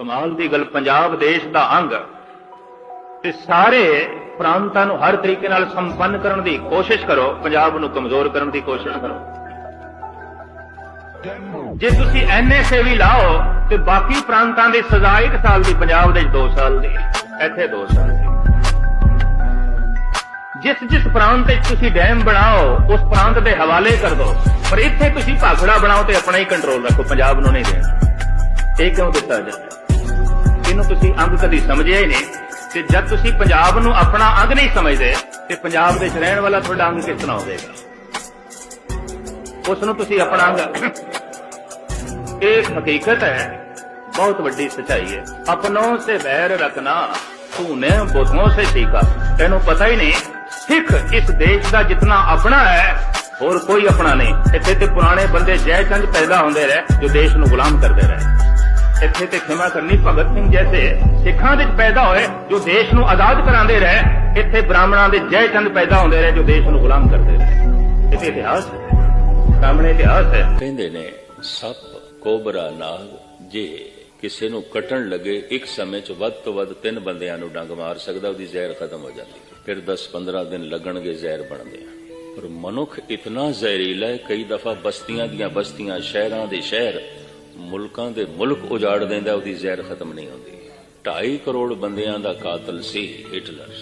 ਕਮਾਲ ਦੀ ਗੱਲ, ਪੰਜਾਬ ਦੇਸ਼ ਦਾ ਅੰਗ। ਤੇ ਸਾਰੇ ਪ੍ਰਾਂਤਾਂ ਨੂੰ ਹਰ ਤਰੀਕੇ ਨਾਲ ਸੰਪੰਨ ਕਰਨ ਦੀ ਕੋਸ਼ਿਸ਼ ਕਰੋ, ਪੰਜਾਬ ਨੂੰ ਕਮਜ਼ੋਰ ਕਰਨ ਦੀ ਕੋਸ਼ਿਸ਼ ਕਰੋ। ਜੇ ਤੁਸੀਂ ਐਨਏ ਸੇਵੀ ਲਾਓ, ਤੇ ਬਾਕੀ ਪ੍ਰਾਂਤਾਂ ਦੀ ਸਜ਼ਾ 1 ਸਾਲ ਦੀ, ਪੰਜਾਬ ਦੇ 2 ਸਾਲ ਦੀ, ਇੱਥੇ 2 ਸਾਲ ਦੀ। ਜਿਸ ਜਿਸ ਪ੍ਰਾਂਤ ਵਿੱਚ ਤੁਸੀਂ ਡੈਮ ਬਣਾਓ, ਉਸ ਪ੍ਰਾਂਤ ਦੇ ਹਵਾਲੇ ਕਰ ਦਿਓ। ਪਰ ਇੱਥੇ ਤੁਸੀਂ ਭਾਖੜਾ ਬਣਾਓ ਤੇ ਆਪਣਾ ਹੀ ਕੰਟਰੋਲ ਰੱਖੋ, ਪੰਜਾਬ ਨੂੰ ਨਹੀਂ ਦੇਣਾ। ਇਹ ਕਿਉਂ ਦਿੱਤਾ ਜਾਂਦਾ? ਜਿਹਨੂੰ ਤੁਸੀਂ ਅੰਗ ਕਦੀ ਸਮਝਿਆ ਹੀ ਨਹੀਂ, ਤੇ ਜਦ ਤੁਸੀਂ ਪੰਜਾਬ ਨੂੰ ਆਪਣਾ ਅੰਗ ਨਹੀਂ ਸਮਝਦੇ, ਤੇ ਪੰਜਾਬ ਦੇ ਰਹਿਣ ਵਾਲਾ ਤੁਹਾਡਾ ਅੰਗ ਕਿਸ ਹੋਵੇਗਾ? ਉਸ ਨੂੰ ਤੁਸੀਂ ਆਪਣਾ ਅੰਗ ਇਹ ਹਕੀਕਤ ਹੈ, ਬਹੁਤ ਵੱਡੀ ਸਚਾਈ ਹੈ। ਆਪਣੋਂ ਸੇ ਵੈਰ ਰੱਖਣਾ ਤੂਨੇ ਬੁੱਧੋਂ ਸੇ ਸੀਖਾ। ਤੈਨੂੰ ਪਤਾ ਹੀ ਨਹੀਂ, ਸਿੱਖ ਇਸ ਦੇਸ਼ ਦਾ ਜਿੰਨਾ ਆਪਣਾ ਹੈ, ਹੋਰ ਕੋਈ ਆਪਣਾ ਨਹੀਂ। ਇੱਥੇ ਤੇ ਪੁਰਾਣੇ ਬੰਦੇ ਜੈ ਚੰਦ ਪੈਦਾ ਹੁੰਦੇ ਰਹੇ, ਜੋ ਦੇਸ਼ ਨੂੰ ਗੁਲਾਮ ਕਰਦੇ ਰਹੇ। ਇੱਥੇ ਤੇ ਖਿਮਾ ਕਰਨੀ ਭਗਤ ਸਿੰਘ ਜੈਸੇ ਸਿੱਖਾਂ ਵਿੱਚ ਪੈਦਾ ਹੋਏ ਜੋ ਦੇਸ਼ ਨੂੰ ਆਜ਼ਾਦ ਕਰਾਉਂਦੇ ਰਹੇ, ਇੱਥੇ ਬ੍ਰਾਹਮਣਾਂ ਦੇ ਜੈ ਚੰਦ ਪੈਦਾ ਹੁੰਦੇ ਰਹੇ ਜੋ ਦੇਸ਼ ਨੂੰ ਗੁਲਾਮ ਕਰਦੇ ਰਹੇ। ਇਹ ਇਤਿਹਾਸ ਹੈ, ਸਾਹਮਣੇ ਇਤਿਹਾਸ ਹੈ। ਕਹਿੰਦੇ ਨੇ, ਸੱਪ, ਕੋਬਰਾ, ਨਾਗ, ਜੇ ਕਿਸੇ ਨੂੰ ਕੱਟਣ ਲੱਗੇ, ਇੱਕ ਸਮੇਂ 'ਚ ਵੱਧ ਤੋਂ ਵੱਧ ਤਿੰਨ ਬੰਦਿਆਂ ਨੂੰ ਡੰਗ ਮਾਰ ਸਕਦਾ, ਉਹਦੀ ਜ਼ਹਿਰ ਖਤਮ ਹੋ ਜਾਂਦੀ ਫਿਰ 10-15 ਦਿਨ ਲੱਗਣਗੇ, ਜ਼ਹਿਰ ਬਣਦੇ ਆ। ਪਰ ਮਨੁੱਖ ਇਤਨਾ ਜ਼ਹਿਰੀਲਾ ਹੈ, ਕਈ ਦਫਾ ਬਸਤੀਆਂ ਦੀਆਂ ਬਸਤੀਆਂ ਸ਼ਹਿਰਾਂ ਦੇ ਸ਼ਹਿਰ ਮੁਲਕਾਂ ਦੇ ਮੁਲਕ ਉਜਾੜ ਦਿੰਦਾ, ਉਹਦੀ ਜ਼ਹਿਰ ਖਤਮ ਨਹੀਂ ਹੁੰਦੀ। 2.5 ਕਰੋੜ ਬੰਦਿਆਂ ਦਾ ਕਾਤਲ ਸੀ ਹਿਟਲਰ।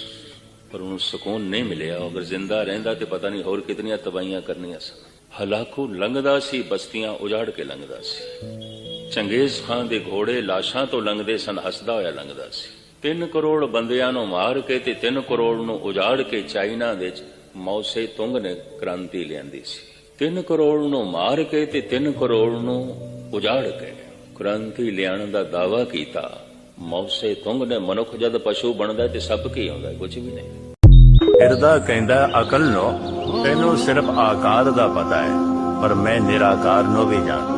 ਪਰ ਉਹਨੂੰ ਸਕੂਨ ਨਹੀਂ ਮਿਲਿਆ ਅਗਰ ਜ਼ਿੰਦਾ ਰਹਿੰਦਾ ਤੇ ਪਤਾ ਨਹੀਂ ਹੋਰ ਕਿਤਨੀਆਂ ਤਬਾਹੀਆਂ ਕਰਨੀਆਂ ਸਨ। ਹਲਾਕੂ ਲੰਘਦਾ ਸੀ, ਬਸਤੀਆਂ ਉਜਾੜ ਕੇ ਲੰਘਦਾ ਸੀ। ਚੰਗੇਜ਼ ਖਾਨ ਦੇ ਘੋੜੇ ਲਾਸ਼ਾਂ ਤੋਂ ਲੰਘਦੇ ਸਨ, ਹੱਸਦਾ ਹੋਇਆ ਲੰਘਦਾ ਸੀ। 3 ਕਰੋੜ ਬੰਦਿਆਂ ਨੂੰ ਮਾਰ ਕੇ ਤੇ 3 ਕਰੋੜ ਨੂੰ ਉਜਾੜ ਕੇ ਚਾਈਨਾ ਦੇ ਮੌਸੇ ਤੁੰਗ ਨੇ ਕ੍ਰਾਂਤੀ ਲਿਆਂਦੀ ਸੀ। 3 ਕਰੋੜ ਨੂੰ ਮਾਰ ਕੇ ਤੇ 3 ਕਰੋੜ ਨੂੰ ਉਜਾੜ ਕੇ ਕ੍ਰਾਂਤੀ ਲਿਆਣ ਦਾ ਦਾਵਾ ਕੀਤਾ। ਮੌਸੇ ਤੁੰਗ ਨੇ ਮਨੁੱਖ ਜਦ ਪਸ਼ੂ ਬਣਦਾ ਤੇ ਸਭ ਕੀ ਹੁੰਦਾ ਕੁਝ ਵੀ ਨਹੀਂ। ਹਿਰਦਾ ਕਹਿੰਦਾ, ਅਕਲ ਨੂੰ, ਤੈਨੂੰ ਸਿਰਫ ਆਕਾਰ ਦਾ ਪਤਾ ਹੈ, ਪਰ ਮੈਂ ਨਿਰਾਕਾਰ ਨੂੰ ਵੀ ਜਾਣਦਾ।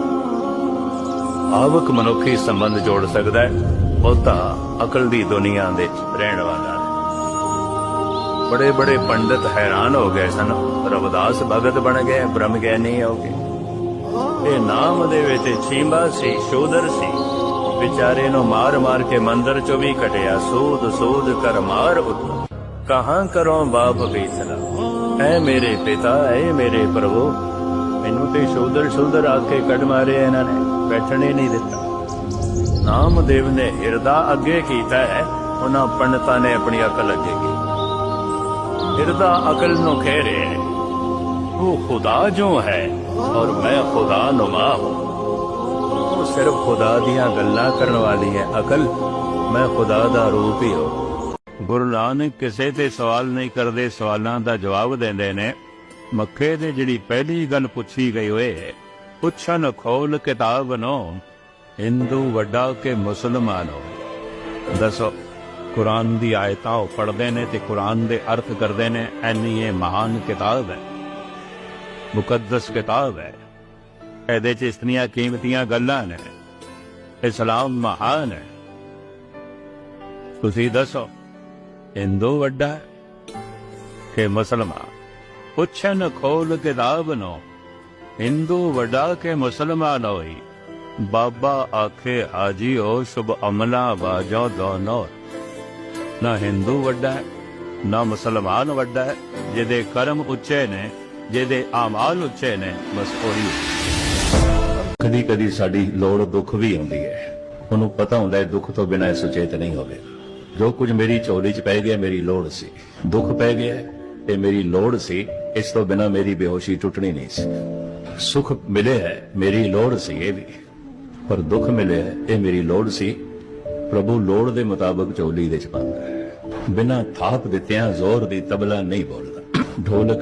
ਆਵਕ ਮਨੁੱਖੀ ਸੰਬੰਧ ਜੋੜ ਸਕਦਾ ਹੈ, ਉਹ ਤਾਂ ਅਕਲ ਦੀ ਦੁਨੀਆ ਦੇ ਰਹਿਣ ਵਾਲਾ ਬੜੇ ਬੜੇ ਪੰਡਤ ਹੈਰਾਨ ਹੋ ਗਏ ਸਨ, ਰਵਿਦਾਸ ਭਗਤ ਬਣ ਗਏ ਬ੍ਰਹਮ ਗਿਆਨੀ ਹੋ ਗਏ। ਇਹ ਨਾਮ ਦੇ ਵਿੱਚ ਛੀਂਬਾ ਸੀ, ਸ਼ੋਦਰ ਸੀ। ਵਿਚਾਰੇ ਨੂੰ ਮਾਰ ਮਾਰ ਕੇ ਮੰਦਰ ਚੋਂ ਵੀ ਕਟਿਆ ਕਹਾਂ ਕਰੋ ਬਾਪ ਬੇਸਲਾ ਐ ਮੇਰੇ ਪਿਤਾ, ਐ ਮੇਰੇ ਪ੍ਰਭੂ। ਮੈਨੂੰ ਤੇ ਸ਼ੋਦਰ ਸ਼ੋਦਰ ਆ ਕੇ ਕੱਢ ਮਾਰੇ ਇਹਨਾਂ ਨੇ, ਬੈਠਣੇ ਹੀ ਨਹੀਂ ਦਿੱਤਾ। ਨਾਮਦੇਵ ਨੇ ਹਿਰਦਾ ਅੱਗੇ ਕੀਤਾ ਹੈ, ਉਹਨਾਂ ਪੰਡਤਾਂ ਨੇ ਆਪਣੀ ਅਕਲ ਅੱਗੇ ਕੀਤੀ। ਹਿਰਦਾ ਅਕਲ ਨੂੰ ਕਹਿ ਰਿਹਾ ਹੈ ਉਹ ਖੁਦਾ ਜੋ ਹੈ ਔਰ ਮੈਂ ਖੁਦਾ ਨੁਮਾ ਹੂੰ ਉਹ ਸਿਰਫ ਖੁਦਾ ਦੀਆਂ ਗੱਲਾਂ ਕਰਨ ਵਾਲੀ ਹੈ ਅਕਲ ਮੈਂ ਖੁਦਾ ਦਾ ਰੂਪ ਹੀ ਹਾਂ ਗੁਰੂ ਨਾਨਕ ਕਿਸੇ ਤੇ ਸਵਾਲ ਨਹੀਂ ਕਰਦੇ ਸਵਾਲਾਂ ਦਾ ਜਵਾਬ ਦਿੰਦੇ ਨੇ ਮੱਕੇ ਦੇ ਜਿਹੜੀ ਪਹਿਲੀ ਗੱਲ ਪੁੱਛੀ ਗਈ ਹੋਏ ਹੈ ਪੁੱਛਣ ਖੋਲ ਕਿਤਾਬ ਨੋ ਹਿੰਦੂ ਵੱਡਾ ਕਿ ਮੁਸਲਮਾਨ ਹੋ ਦੱਸੋ ਕੁਰਾਨ ਦੀ ਆਇਤਾਂ ਉਹ ਪੜ੍ਹਦੇ ਨੇ ਤੇ ਕੁਰਾਨ ਦੇ ਅਰਥ ਕਰਦੇ ਨੇ ਐਨੀ ਇਹ ਮਹਾਨ ਕਿਤਾਬ ਹੈ ਮੁਕੱਦਸ ਕਿਤਾਬ ਹੈ। ਇਹਦੇ ਚ ਇਤਨੀਆਂ ਕੀਮਤੀਆਂ ਗੱਲਾਂ ਨੇ। ਇਸਲਾਮ ਮਹਾਨ ਹੈ। ਤੁਸੀਂ ਦੱਸੋ, ਹਿੰਦੂ ਵੱਡਾ ਹੈ ਕਿ ਮੁਸਲਮਾਨ? ਪੁੱਛਣ ਖੋਲ ਕਿਤਾਬ ਨੋ, ਹਿੰਦੂ ਵੱਡਾ ਕਿ ਮੁਸਲਮਾਨ ਹੋਈ? ਬਾਬਾ ਆਖੇ, ਹਾਜੀ ਹੋ ਸ਼ੁਭ ਅਮਲਾ ਬਾਜੋ ਦੋਨੋਂ। ਨਾ ਹਿੰਦੂ ਵੱਡਾ ਹੈ, ਨਾ ਮੁਸਲਮਾਨ ਵੱਡਾ ਹੈ, ਜਿਹਦੇ ਕਰਮ ਉੱਚੇ ਨੇ ਜਿਹਦੇ ਆਮਾਲ ਉੱਚੇ ਨੇ ਬਸ ਕਦੀ ਕਦੀ ਸਾਡੀ ਲੋੜ ਦੁੱਖ ਵੀ ਆਉਂਦੀ ਹੈ। ਉਹਨੂੰ ਪਤਾ ਹੁੰਦਾ ਹੈ ਦੁੱਖ ਤੋਂ ਬਿਨਾਂ ਸੁਚੇਤ ਨਹੀਂ ਹੋਵੇਗਾ ਜੋ ਕੁਝ ਮੇਰੀ ਝੋਲੀ 'ਚ ਪੈ ਗਿਆ ਮੇਰੀ ਲੋੜ ਸੀ। ਦੁੱਖ ਪੈ ਗਿਆ ਤੇ ਮੇਰੀ ਲੋੜ ਸੀ ਇਸ ਤੋਂ ਬਿਨਾਂ ਮੇਰੀ ਬੇਹੋਸ਼ੀ ਟੁੱਟਣੀ ਨਹੀਂ ਸੀ। ਸੁਖ ਮਿਲੇ ਹੈ ਮੇਰੀ ਲੋੜ ਸੀ ਇਹ ਵੀ। ਪਰ ਦੁੱਖ ਮਿਲੇ ਹੈ, ਇਹ ਮੇਰੀ ਲੋੜ ਸੀ। ਪ੍ਰਭੂ ਲੋੜ ਦੇ ਮੁਤਾਬਕ ਝੋਲੀ ਦੇ ਚ ਪਾਉਂਦਾ ਹੈ। ਬਿਨਾਂ ਥਾਪ ਦਿੱਤਿਆਂ ਜ਼ੋਰ ਦੀ ਤਬਲਾ ਨਹੀਂ ਬੋਲਦਾ। ਢੋਲਕ